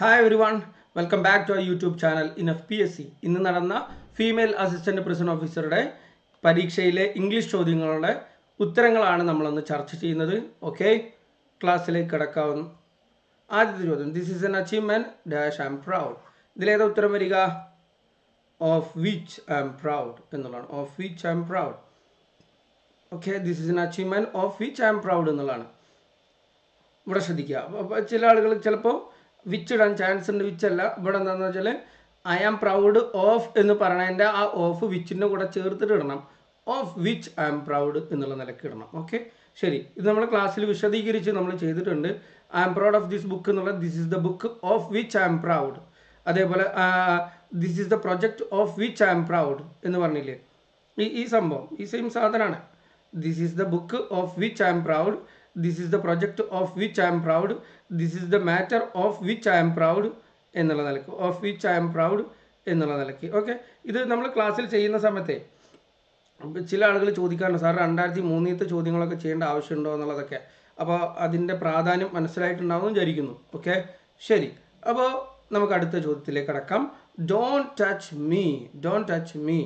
Hi everyone welcome back to our YouTube channel in F P S C ഇന്ന് നടന്ന female assistant prison ഓഫീസറുടെ പരീക്ഷയിലെ English ചോദ്യങ്ങളുടെ ഉത്തരങ്ങളാണ് നമ്മളൊന്ന് ചർച്ച ചെയ്യുന്നത്. ഓക്കെ ക്ലാസ്സിലേക്ക് കിടക്കാവുന്നു ആദ്യത്തെ ചോദ്യം. This is an achievement dash I'm proud ഇതിലേതാ ഉത്തരം വരിക? Of which I'm proud എന്നുള്ളതാണ്. Of which I'm proud okay this is an achievement of which I'm proud എന്നുള്ളതാണ്. ഇവിടെ ശ്രദ്ധിക്കുക. ചില ആളുകൾ ചിലപ്പോൾ വിച്ച് ഇടാൻ ചാൻസ് ഉണ്ട് വിച്ചല്ല. ഇവിടെ എന്താണെന്ന് വെച്ചാൽ ഐ ആം പ്രൗഡ് ഓഫ് എന്ന് പറയണതിന്റെ ആ ഓഫ് വിച്ചിന്റെ കൂടെ ചേർത്തിട്ട് ഇടണം. Of which I am proud എന്നുള്ള നിലയ്ക്ക് ഇടണം. ഓക്കെ ശരി. ഇത് നമ്മൾ ക്ലാസ്സിൽ വിശദീകരിച്ച് നമ്മൾ ചെയ്തിട്ടുണ്ട്. I am proud of this book എന്നുള്ള this is the book of which I am proud അതേപോലെ this is the project of which I am proud എന്ന് പറഞ്ഞില്ലേ? ഈ ഈ സംഭവം ഈ സെയിം സാധനമാണ് this is the book of which I am proud this is the project of which I am proud this is the matter of which I'm proud എന്നുള്ള നിലയ്ക്ക്. Of which I am proud എന്നുള്ള നിലയ്ക്ക് okay ഇത് നമ്മൾ ക്ലാസ്സിൽ ചെയ്യുന്ന സമയത്തെ ചില ആളുകൾ ചോദിക്കാറുണ്ട് സാർ രണ്ടായിരത്തി മൂന്നിലത്തെ ചോദ്യങ്ങളൊക്കെ ചെയ്യേണ്ട ആവശ്യമുണ്ടോ? എന്നുള്ളതൊക്കെ. അപ്പോൾ അതിന്റെ പ്രാധാന്യം മനസ്സിലായിട്ടുണ്ടാവും വിചാരിക്കുന്നു. ഓക്കെ ശരി. അപ്പോൾ നമുക്ക് അടുത്ത ചോദ്യത്തിലേക്ക് കടക്കാം. Don't touch me don't touch me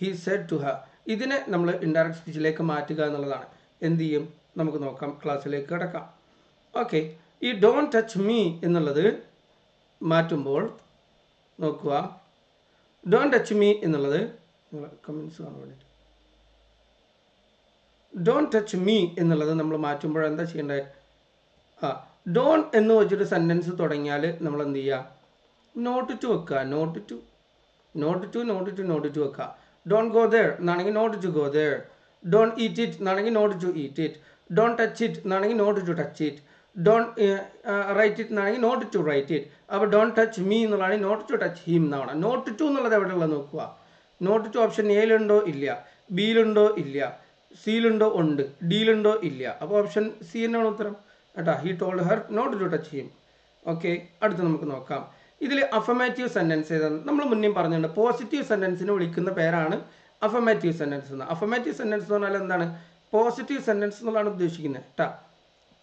he said to her ഇതിനെ നമ്മൾ ഇൻഡയറക്റ്റ് സ്പീച്ചിലേക്ക് മാറ്റുക എന്നുള്ളതാണ്. എന്ത് ചെയ്യും? നമുക്ക് നോക്കാം. ക്ലാസ്സിലേക്ക് കിടക്കാം. ഓക്കെ ഈ ഡോൺ ടച്ച് മീ എന്നുള്ളത് മാറ്റുമ്പോൾ നോക്കുക. ഡോൺ ടച്ച് മീ എന്നുള്ളത് കമൻസ് കാണാൻ വേണ്ടിയിട്ട്. ഡോൺ ടച്ച് മീ എന്നുള്ളത് നമ്മൾ മാറ്റുമ്പോൾ എന്താ ചെയ്യേണ്ടത് ആ ഡോൺ എന്ന് വെച്ചിട്ട് സെന്റൻസ് തുടങ്ങിയാൽ നമ്മൾ എന്ത് ചെയ്യുക? നോട്ട് ടു വെക്കുക. Not to not to not to not to വെക്കുക. ഡോൺ ഗോ ദേർ എന്നാണെങ്കിൽ not to go there don't eat it എന്നാണെങ്കിൽ not to eat it don't touch it എന്നാണെങ്കിൽ not to touch it don't write it എന്നാണെങ്കിൽ not to write it അപ്പോൾ don't touch me എന്നുള്ളതാണ് not to touch him എന്നാണ്. Not to എന്നുള്ളത് എവിടെയുള്ള നോക്കുക? Not to option എയിലുണ്ടോ ഇല്ല. ബിയിലുണ്ടോ ഇല്ല. സിയിലുണ്ടോ ഉണ്ട്. ഡിയിലുണ്ടോ ഇല്ല. അപ്പോൾ ഓപ്ഷൻ സി എന്നാണ് ഉത്തരം? കേട്ടോ. He told her not to touch him okay അടുത്ത് നമുക്ക് നോക്കാം. ഇതിൽ അഫമേറ്റീവ് സെന്റൻസ് ഏതാണ്? നമ്മൾ മുന്നേ പറഞ്ഞിട്ടുണ്ട്. പോസിറ്റീവ് സെന്റൻസിനെ വിളിക്കുന്ന പേരാണ് അഫമേറ്റീവ് സെന്റൻസ് എന്ന്. അഫമേറ്റീവ് സെന്റൻസ് എന്ന് പറഞ്ഞാൽ എന്താണ്? പോസിറ്റീവ് സെന്റൻസ് എന്നുള്ളതാണ് ഉദ്ദേശിക്കുന്നത്. കേട്ടോ.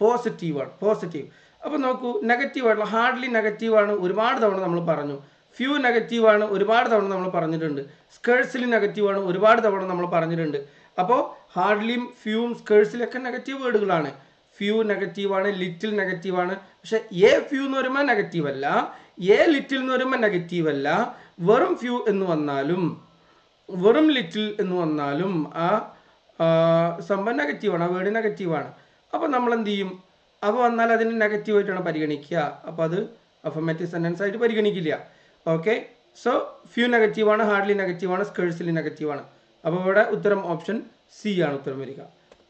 പോസിറ്റീവാണ് പോസിറ്റീവ് അപ്പോൾ നോക്കൂ നെഗറ്റീവ് ആയിട്ടുള്ള ഹാർഡ്ലി നെഗറ്റീവാണ് ഒരുപാട് തവണ നമ്മൾ പറഞ്ഞു. ഫ്യൂ നെഗറ്റീവാണ് ഒരുപാട് തവണ നമ്മൾ പറഞ്ഞിട്ടുണ്ട്. സ്കേഴ്സിലി നെഗറ്റീവാണ് ഒരുപാട് തവണ നമ്മൾ പറഞ്ഞിട്ടുണ്ട്. അപ്പോൾ ഹാർഡ്ലിയും ഫ്യൂവും സ്കേഴ്സിലൊക്കെ നെഗറ്റീവ് വേർഡുകളാണ്. ഫ്യൂ നെഗറ്റീവാണ് ലിറ്റിൽ നെഗറ്റീവാണ് പക്ഷേ എ ഫ്യൂ എന്ന് പറയുമ്പോൾ നെഗറ്റീവ് അല്ല. എ ലിറ്റിൽ എന്ന് പറയുമ്പോൾ നെഗറ്റീവ് അല്ല. വെറും ഫ്യൂ എന്ന് വന്നാലും വെറും ലിറ്റിൽ എന്ന് വന്നാലും ആ സംഭവം നെഗറ്റീവാണ് ആ വേർഡ് നെഗറ്റീവാണ് അപ്പോൾ നമ്മൾ എന്ത് ചെയ്യും അപ്പോൾ വന്നാൽ അതിന് നെഗറ്റീവായിട്ടാണ് പരിഗണിക്കുക. അപ്പോൾ അത് അഫർമേറ്റീവ് സെന്റൻസ് ആയിട്ട് പരിഗണിക്കില്ല. ഓക്കെ സോ ഫ്യൂ നെഗറ്റീവാണ് ഹാർഡ്ലി നെഗറ്റീവാണ് സ്കേഴ്സിലി നെഗറ്റീവാണ് അപ്പോൾ ഇവിടെ ഉത്തരം ഓപ്ഷൻ സി ആണ് ഉത്തരം വരിക.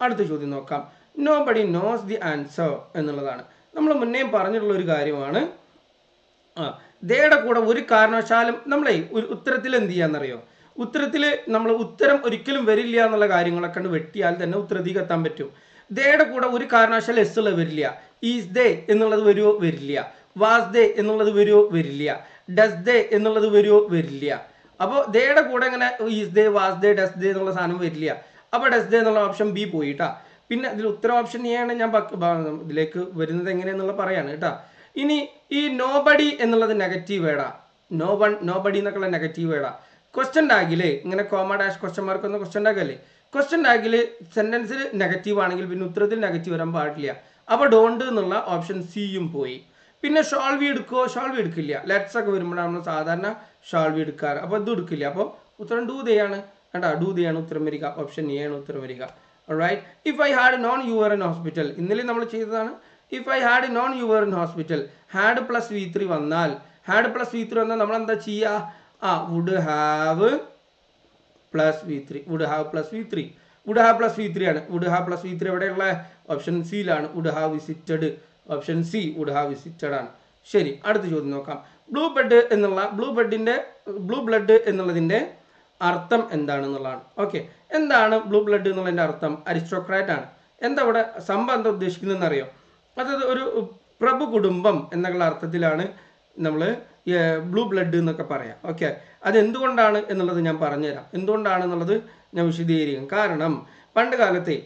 അടുത്ത ചോദ്യം നോക്കാം. Nobody knows the answer എന്നുള്ളതാണ്. നമ്മൾ മുന്നേ പറഞ്ഞിട്ടുള്ള ഒരു കാര്യമാണ്. ആ ദയുടെ കൂടെ ഒരു കാരണവശാലും നമ്മളെ ഒരു ഉത്തരത്തിൽ എന്ത് ചെയ്യാന്നറിയോ? ഉത്തരത്തിൽ നമ്മൾ ഉത്തരം ഒരിക്കലും വരില്ല എന്നുള്ള കാര്യങ്ങളൊക്കെ വെട്ടിയാൽ തന്നെ ഉത്തരത്തിൽ എത്താൻ പറ്റും. ദേയുടെ കൂടെ ഒരു കാരണവശാലും എസ് ഉള്ളത് വരില്ല. ഈസ് ദേ എന്നുള്ളത് വരുമോ വരില്ല. വാസ് ദേ എന്നുള്ളത് വരുമോ വരില്ല. ഡസ് ദേ എന്നുള്ളത് വരുമോ വരില്ല. അപ്പോൾ ദയുടെ കൂടെ ഇങ്ങനെ is they was they does they എന്നുള്ള സാധനം വരില്ല. അപ്പോൾ ഡസ് ദേ എന്നുള്ള ഓപ്ഷൻ ബി പോയിട്ടാ. പിന്നെ ഇതിൽ ഉത്തരം ഓപ്ഷൻ എ ആണ് ഞാൻ ഇതിലേക്ക് വരുന്നത് എങ്ങനെയെന്നുള്ള പറയാണ് കേട്ടോ. ഇനി ഈ നോബഡി എന്നുള്ളത് നെഗറ്റീവ് വേടാ നോ വൺ നോ ബഡി എന്നൊക്കെയുള്ള നെഗറ്റീവ് വേടാ ക്വസ്റ്റ്യൻ ടാഗിൽ ഇങ്ങനെ കോമ ഡാഷ് ക്വസ്റ്റ്യൻ മാർക്ക് ഒന്ന് ക്വസ്റ്റ്യൻ ടാഗല്ലേ ക്വസ്റ്റ്യൻ ടാഗിൽ സെന്റൻസിൽ നെഗറ്റീവ് ആണെങ്കിൽ പിന്നെ ഉത്തരത്തിൽ നെഗറ്റീവ് വരാൻ പാടില്ല. അപ്പോൾ ഡോണ്ട് എന്നുള്ള ഓപ്ഷൻ സിയും പോയി. പിന്നെ ഷോൾവി എടുക്കുമോ ഷോൾവി എടുക്കില്ല. ലെറ്റ്സ് ഒക്കെ വരുമ്പോഴാണ് നമ്മൾ സാധാരണ ഷോൾവി എടുക്കാറ്. അപ്പോൾ ഇത് എടുക്കില്ല. അപ്പോൾ ഉത്തരം ഡൂ ദയാണ് കേട്ടോ ഡൂ ദയാണ് ഉത്തരം വരിക. ഓപ്ഷൻ എ ആണ് ഉത്തരം വരിക. Right if I had known you are in hospital ഇന്നലെ നമ്മൾ ചെയ്തതാണ്. If I had known you are in hospital had plus V three വന്നാൽ. ഹാഡ് പ്ലസ് വി ത്രീ വന്നാൽ നമ്മൾ എന്താ ചെയ്യുക ആ would have plus V three would have plus V three would have plus V three ആണ്. Would have plus V three എവിടെയുള്ള? Option സിയിലാണ് would have visited option C would have visited ആണ്. ശരി അടുത്ത ചോദ്യം നോക്കാം. ബ്ലൂ ബ്ലഡ് എന്നുള്ള blue ബ്ലഡിന്റെ blue blood എന്നുള്ളതിന്റെ അർത്ഥം എന്താണെന്നുള്ളതാണ്. ഓക്കെ എന്താണ് ബ്ലൂ ബ്ലഡ് എന്നുള്ളതിന്റെ അർത്ഥം? അരിസ്റ്റോക്രാറ്റ് ആണ്. എന്താ ഇവിടെ സംഭവം എന്താ അറിയോ അതായത് ഒരു പ്രഭു കുടുംബം എന്നുള്ള അർത്ഥത്തിലാണ് നമ്മൾ ബ്ലൂ ബ്ലഡ് എന്നൊക്കെ പറയാം. ഓക്കെ. അതെന്തുകൊണ്ടാണ് എന്നുള്ളത് ഞാൻ പറഞ്ഞുതരാം. എന്തുകൊണ്ടാണെന്നുള്ളത് ഞാൻ വിശദീകരിക്കും. കാരണം പണ്ട് കാലത്തെ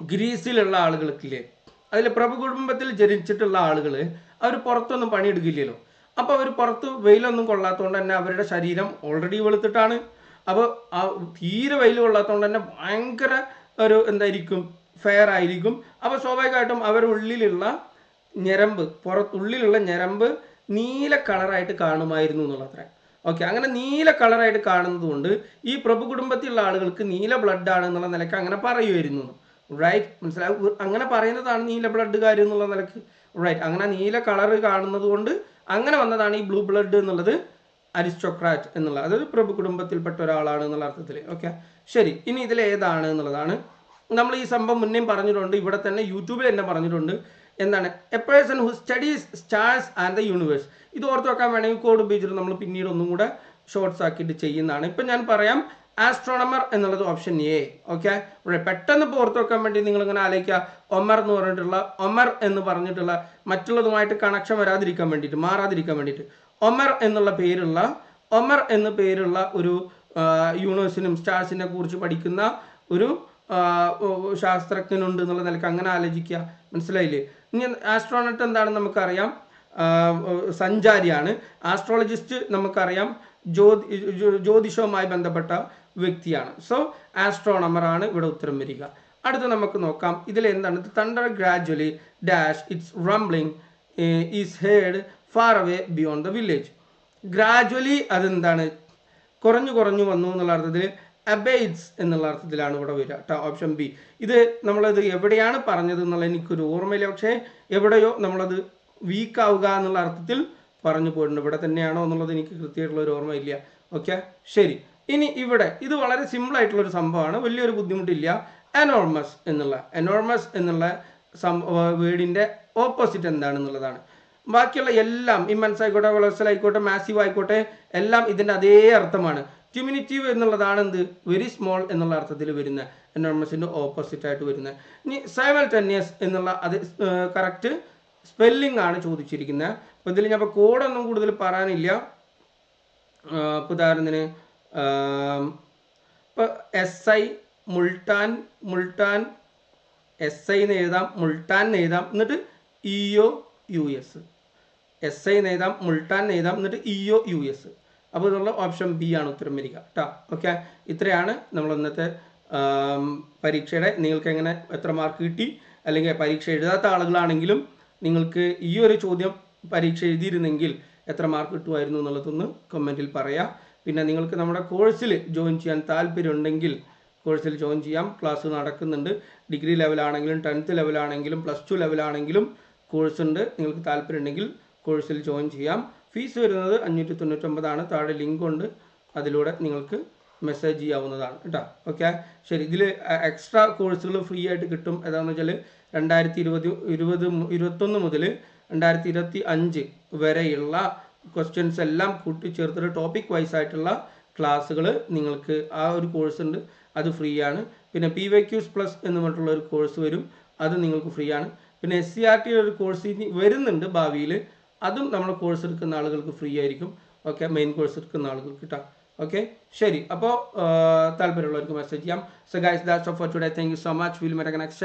ഗ്രീസിലുള്ള ആളുകൾക്കില്ലേ അതിൽ പ്രഭു കുടുംബത്തിൽ ജനിച്ചിട്ടുള്ള ആളുകൾ അവർ പുറത്തൊന്നും പണിയെടുക്കില്ലല്ലോ. അപ്പോൾ അവർ പുറത്ത് വെയിലൊന്നും കൊള്ളാത്തതുകൊണ്ട് തന്നെ അവരുടെ ശരീരം ഓൾറെഡി വെളുത്തിട്ടാണ്. അപ്പോൾ ആ തീരെ വെയിൽ കൊള്ളാത്തതുകൊണ്ട് തന്നെ ഭയങ്കര ഒരു എന്തായിരിക്കും ഫെയർ ആയിരിക്കും. അപ്പോൾ സ്വാഭാവികമായിട്ടും അവരുടെ ഉള്ളിലുള്ള ഞരമ്പ് പുറത്തുള്ളിലുള്ള ഞരമ്പ് നീല കളറായിട്ട് കാണുമായിരുന്നു എന്നുള്ളത്ര. ഓക്കെ അങ്ങനെ നീല കളറായിട്ട് കാണുന്നത് കൊണ്ട് ഈ പ്രഭു കുടുംബത്തിലുള്ള ആളുകൾക്ക് നീല ബ്ലഡ് ആണ് എന്നുള്ള നിലയ്ക്ക് അങ്ങനെ പറയുമായിരുന്നു. റൈറ്റ് മനസ്സിലാവും അങ്ങനെ പറയുന്നതാണ് നീല ബ്ലഡ് കാര്യം എന്നുള്ള നിലയ്ക്ക് റൈറ്റ് അങ്ങനെ നീല കളർ കാണുന്നത് കൊണ്ട് അങ്ങനെ വന്നതാണ് ഈ ബ്ലൂ ബ്ലഡ് എന്നുള്ളത് അരിസ്റ്റോക്രാറ്റ് എന്നുള്ള അതായത് പ്രഭു കുടുംബത്തിൽപ്പെട്ട ഒരാളാണ് എന്നുള്ള അർത്ഥത്തിൽ ഓക്കെ ശരി. ഇനി ഇതിൽ ഏതാണ് എന്നുള്ളതാണ്. നമ്മൾ ഈ സംഭവം മുന്നേ പറഞ്ഞിട്ടുണ്ട്. ഇവിടെ തന്നെ യൂട്യൂബിൽ തന്നെ പറഞ്ഞിട്ടുണ്ട്. എന്താണ്? A person who studies stars and the universe ഇത് ഓർത്ത് വെക്കാൻ വേണമെങ്കിൽ കോഡ് ഉപയോഗിച്ചിട്ട് നമ്മൾ പിന്നീട് ഒന്നും കൂടെ ഷോർട്സ് ആക്കിയിട്ട് ചെയ്യുന്നതാണ്. ഇപ്പം ഞാൻ പറയാം ആസ്ട്രോണമർ എന്നുള്ളത് ഓപ്ഷൻ എ ഓക്കെ പെട്ടെന്ന് ഇപ്പോൾ ഓർത്ത് വെക്കാൻ വേണ്ടി നിങ്ങൾ ഇങ്ങനെ ആലോചിക്കുക. ഒമർ എന്ന് പറഞ്ഞിട്ടുള്ള ഒമർ എന്ന് പറഞ്ഞിട്ടുള്ള മറ്റുള്ളതുമായിട്ട് കണക്ഷൻ വരാതിരിക്കാൻ വേണ്ടിയിട്ട് മാറാതിരിക്കാൻ വേണ്ടിയിട്ട്. ഒമർ എന്നുള്ള പേരുള്ള ഒമർ എന്ന പേരുള്ള ഒരു യൂണിവേഴ്സിനും സ്റ്റാർസിനെ കുറിച്ച് പഠിക്കുന്ന ഒരു ശാസ്ത്രജ്ഞനുണ്ട് എന്നുള്ള നിലയ്ക്ക് അങ്ങനെ ആലോചിക്കുക. മനസ്സിലായില്ലേ? ഇനി ആസ്ട്രോണട്ട് എന്താണെന്ന് നമുക്കറിയാം. സഞ്ചാരിയാണ്. ആസ്ട്രോളജിസ്റ്റ് നമുക്കറിയാം. ജ്യോതി ജ്യോ- ജ്യോതിഷവുമായി ബന്ധപ്പെട്ട വ്യക്തിയാണ്. സോ ആസ്ട്രോണമർ ആണ് ഇവിടെ ഉത്തരം വരിക. അടുത്ത് നമുക്ക് നോക്കാം. ഇതിൽ എന്താണ്? Thunder gradually dash its rumbling is heard far away beyond the village gradually അതെന്താണ്? കുറഞ്ഞു കുറഞ്ഞു വന്നു എന്നുള്ള അർത്ഥത്തിൽ അബെയ്റ്റ്സ് എന്നുള്ള അർത്ഥത്തിലാണ് ഇവിടെ വരിക കേട്ടോ ഓപ്ഷൻ ബി ഇത് നമ്മളത് എവിടെയാണ് പറഞ്ഞത് എന്നുള്ള എനിക്കൊരു ഓർമ്മയില്ല. പക്ഷേ എവിടെയോ നമ്മളത് വീക്ക് ആവുക എന്നുള്ള അർത്ഥത്തിൽ പറഞ്ഞു പോയിട്ടുണ്ട്. ഇവിടെ തന്നെയാണോ എന്നുള്ളത് എനിക്ക് കൃത്യമായിട്ടുള്ള ഒരു ഓർമ്മയില്ല. ഓക്കെ ശരി. ഇനി ഇവിടെ ഇത് വളരെ സിമ്പിൾ ആയിട്ടുള്ള ഒരു സംഭവമാണ്. വലിയൊരു ബുദ്ധിമുട്ടില്ല. അനോർമസ് എന്നുള്ള അനോർമസ് എന്നുള്ള വേർഡിന്റെ ഓപ്പോസിറ്റ് എന്താണെന്നുള്ളതാണ്. ബാക്കിയുള്ള എല്ലാം ഈ മനസ്സായിക്കോട്ടെ വളർച്ചയിലായിക്കോട്ടെ മാസീവ് ആയിക്കോട്ടെ എല്ലാം ഇതിന്റെ അതേ അർത്ഥമാണ്. ട്യൂമിനിറ്റീവ് എന്നുള്ളതാണ് എന്ത്? വെരി സ്മോൾ എന്നുള്ള അർത്ഥത്തിൽ വരുന്ന എനോർമസിന്റെ ഓപ്പോസിറ്റ് ആയിട്ട് വരുന്ന ഇനി സൈമൾട്ടേനിയസ് എന്നുള്ള അത് കറക്റ്റ് സ്പെല്ലിംഗ് ആണ് ചോദിച്ചിരിക്കുന്നത്. അപ്പോൾ ഇതിൽ ഞാൻ ഇപ്പോൾ കോഡൊന്നും കൂടുതൽ പറയാനില്ല. ഉദാഹരണത്തിന് ഇപ്പോൾ S I Multan Multan S I എന്ന് എഴുതാം മുൾട്ടാൻ എന്ന് എഴുതാം. എന്നിട്ട് E O U S S I നെയ്താം Multan നെയ്താം എന്നിട്ട് ഇ ഒ യു എസ് അപ്പോൾ ഇതുള്ള ഓപ്ഷൻ ബി ആണ് ഉത്തരം വരിക കേട്ടോ ഓക്കെ ഇത്രയാണ് നമ്മൾ ഇന്നത്തെ പരീക്ഷയുടെ നിങ്ങൾക്ക് എങ്ങനെ എത്ര മാർക്ക് കിട്ടി അല്ലെങ്കിൽ പരീക്ഷ എഴുതാത്ത ആളുകളാണെങ്കിലും നിങ്ങൾക്ക് ഈ ഒരു ചോദ്യം പരീക്ഷ എഴുതിയിരുന്നെങ്കിൽ എത്ര മാർക്ക് കിട്ടുമായിരുന്നു എന്നുള്ളതൊന്ന് കമന്റിൽ പറയാം. പിന്നെ നിങ്ങൾക്ക് നമ്മുടെ കോഴ്സിൽ ജോയിൻ ചെയ്യാൻ താല്പര്യമുണ്ടെങ്കിൽ കോഴ്സിൽ ജോയിൻ ചെയ്യാം. ക്ലാസ് നടക്കുന്നുണ്ട്. ഡിഗ്രി ലെവലാണെങ്കിലും ടെൻത്ത് ലെവലാണെങ്കിലും പ്ലസ് ടു ലെവലാണെങ്കിലും കോഴ്സ് ഉണ്ട്. നിങ്ങൾക്ക് താല്പര്യമുണ്ടെങ്കിൽ കോഴ്സിൽ ജോയിൻ ചെയ്യാം. ഫീസ് വരുന്നത് അഞ്ഞൂറ്റി തൊണ്ണൂറ്റൊമ്പതാണ് താഴെ ലിങ്ക് ഉണ്ട്. അതിലൂടെ നിങ്ങൾക്ക് മെസ്സേജ് ചെയ്യാവുന്നതാണ്. കേട്ടോ. ഓക്കെ ശരി. ഇതിൽ എക്സ്ട്രാ കോഴ്സുകൾ ഫ്രീ ആയിട്ട് കിട്ടും. ഏതാണെന്ന് വെച്ചാൽ രണ്ടായിരത്തി ഇരുപത് ഇരുപത് ഇരുപത്തൊന്ന് മുതൽ രണ്ടായിരത്തി ഇരുപത്തി അഞ്ച് വരെയുള്ള ക്വസ്റ്റ്യൻസ് എല്ലാം കൂട്ടിച്ചേർത്തിട്ട് ടോപ്പിക് വൈസ് ആയിട്ടുള്ള ക്ലാസ്സുകൾ നിങ്ങൾക്ക് ആ ഒരു കോഴ്സ് ഉണ്ട്. അത് ഫ്രീ ആണ്. പിന്നെ പി വൈ ക്യൂസ് പ്ലസ് എന്ന് പറഞ്ഞിട്ടുള്ള ഒരു കോഴ്സ് വരും. അത് നിങ്ങൾക്ക് ഫ്രീ ആണ്. പിന്നെ എസ് സി ആർ ടി ഒരു കോഴ്സ് ഇനി വരുന്നുണ്ട് ഭാവിയിൽ അതും നമ്മൾ കോഴ്സ് എടുക്കുന്ന ആളുകൾക്ക് ഫ്രീ ആയിരിക്കും. ഓക്കെ മെയിൻ കോഴ്സ് എടുക്കുന്ന ആളുകൾക്ക് കിട്ടാം. ഓക്കെ ശരി. അപ്പോൾ താല്പര്യമുള്ളവർക്ക് മെസ്സേജ് ചെയ്യാം. So guys that's off for today thank you so much will meet next